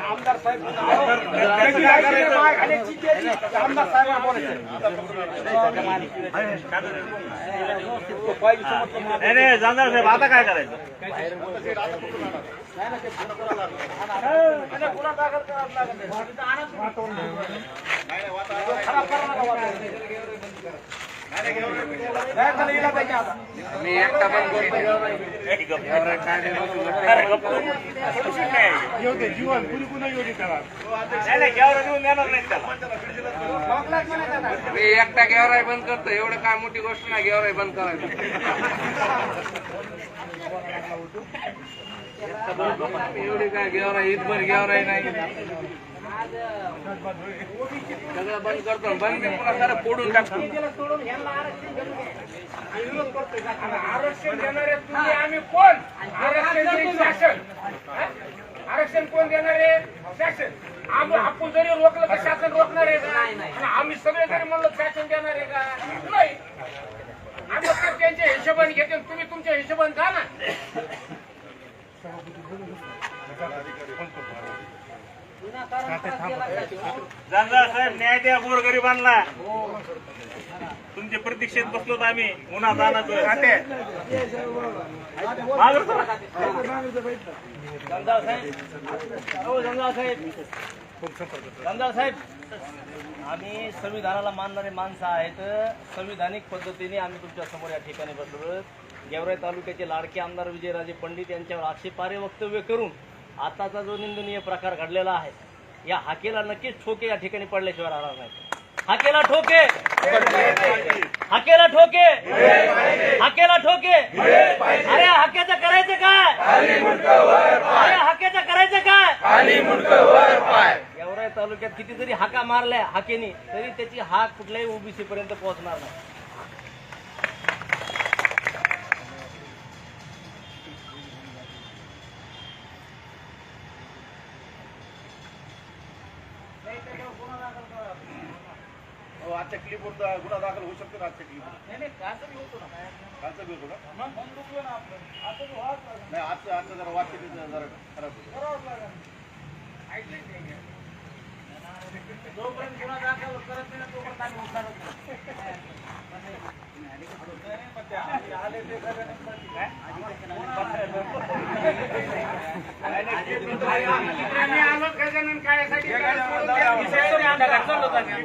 आमदार साहेब आमदार साहेब नाही जाणार साहेब आता काय करायचं? खराब मी एकटा पण मी एकटा गेवराई बंद करतो. एवढं काय मोठी गोष्ट नाही गेवराई बंद करायचं. एवढी काय गेवराई ईदभर गेवराई नाही. सगळं बंद करतो बंद मी पुन्हा खरं फोडून टाकतो आरक्षण देणारे तुम्ही आम्ही कोण आरक्षण देईल शासन आरक्षण कोण देणार आहे? शासन. आम्ही आपण जरी रोखलं तर शासन रोखणार आहे. का आम्ही सगळे जरी म्हणलं शासन देणार आहे का नाही. आम्ही तर त्यांच्या हिशोबाने घेते. तुम्ही तुमच्या हिशोबाने जा ना जाणणार साहेब न्याय द्या गोरगरिबांना तुमच्या प्रतीक्षेत बसलोत आम्ही. उन्हा जाणार साहेब. हो साहेब आम्ही संविधानाला मानणारे माणसं आहेत. संविधानिक पद्धतीने आम्ही तुमच्यासमोर या ठिकाणी बसलो. गेवराई तालुक्याचे लाडके आमदार विजयराजे पंडित यांच्यावर आक्षेपार्ह वक्तव्य करून आताचा जो निंदनीय प्रकार घडलेला आहे या हाकेला नक्कीच ठोके या ठिकाणी पडल्याशिवाय राहणार नाही हाकेला ठोके! हाकेला ठोके! हाकेला ठोके! अरे हाकेचं करायचं काय? अरे हाकेचं करायचं काय? एवढ्या तालुक्यात किती जरी हाका मारल्या हाकेनी तरी त्याची हाक कुठल्याही ओबीसी पर्यंत पोहोचणार नाही. आजच्या क्लिपवर गुन्हा दाखल होऊ शकतो ना आजच्या क्लिप कालचा बी होतो का नाही आजचं आजचं जरा वाक्य जरा खराब होतं. जोपर्यंत गुन्हा दाखल करत नाही ना, तोपर्यंत आम्ही उठणार आम्ही आलो गजानन काळ्यासाठी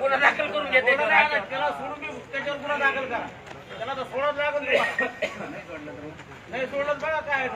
गुन्हा दाखल करून घेते. त्याला सोडून मी त्याच्यावर गुन्हा दाखल करा. त्याला तर सोडत लागत नाही. सोडलं बघा काय